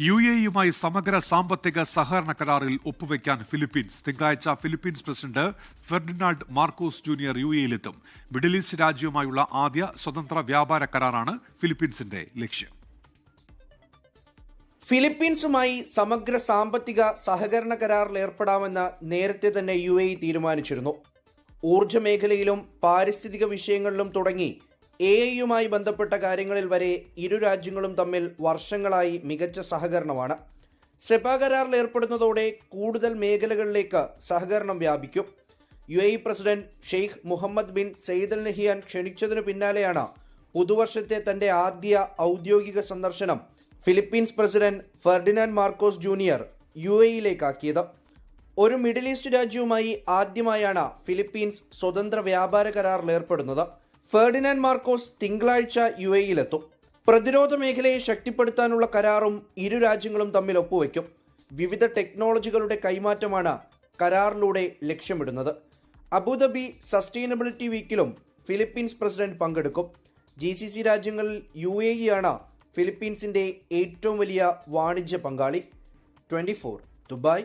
U A യുമായി സമഗ്ര സാമ്പത്തിക സഹകരണ കരാറിൽ ഒപ്പുവെക്കാൻ ഫിലിപ്പീൻസ്. തിങ്കളാഴ്ച Philippines president Ferdinand Marcos junior U എയിലെത്തും middle east രാജ്യവുമായുള്ള ആദ്യ സ്വതന്ത്ര വ്യാപാര കരാറാണ് ഫിലിപ്പീൻസിന്റെ ലക്ഷ്യം. ഫിലിപ്പീൻസുമായി സമഗ്ര സാമ്പത്തിക സഹകരണ കരാറിൽ ഏർപ്പെടാമെന്ന് നേരത്തെ തന്നെ യു എ തീരുമാനിച്ചിരുന്നു. ഊർജ മേഖലയിലും പാരിസ്ഥിതിക വിഷയങ്ങളിലും തുടങ്ങി എ ഐയുമായി ബന്ധപ്പെട്ട കാര്യങ്ങളിൽ വരെ ഇരു രാജ്യങ്ങളും തമ്മിൽ വർഷങ്ങളായി മികച്ച സഹകരണമാണ്. സെപ കരാറിൽ ഏർപ്പെടുന്നതോടെ കൂടുതൽ മേഖലകളിലേക്ക് സഹകരണം വ്യാപിക്കും. U A president Sheikh Mohammed bin Zayed al Nahyan ക്ഷണിച്ചതിനു പിന്നാലെയാണ് പുതുവർഷത്തെ തന്റെ ആദ്യ ഔദ്യോഗിക സന്ദർശനം Philippines president Ferdinand Marcos junior U എയിലേക്കാക്കിയത് ഒരു മിഡിൽ ഈസ്റ്റ് രാജ്യവുമായി ആദ്യമായാണ് ഫിലിപ്പീൻസ് സ്വതന്ത്ര വ്യാപാര കരാറിൽ ഏർപ്പെടുന്നത്. ഫെർഡിനാൻഡ് മാർക്കോസ് തിങ്കളാഴ്ച യു എയിലെത്തും പ്രതിരോധ മേഖലയെ ശക്തിപ്പെടുത്താനുള്ള കരാറും ഇരു രാജ്യങ്ങളും തമ്മിൽ ഒപ്പുവെക്കും. വിവിധ ടെക്നോളജികളുടെ കൈമാറ്റമാണ് കരാറിലൂടെ ലക്ഷ്യമിടുന്നത്. അബുദാബി സസ്റ്റൈനബിലിറ്റി വീക്കിലും ഫിലിപ്പീൻസ് പ്രസിഡന്റ് പങ്കെടുക്കും. ജി സി സി രാജ്യങ്ങളിൽ യു എ ഇ ആണ് ഫിലിപ്പീൻസിന്റെ ഏറ്റവും വലിയ വാണിജ്യ പങ്കാളി. Twenty four Dubai.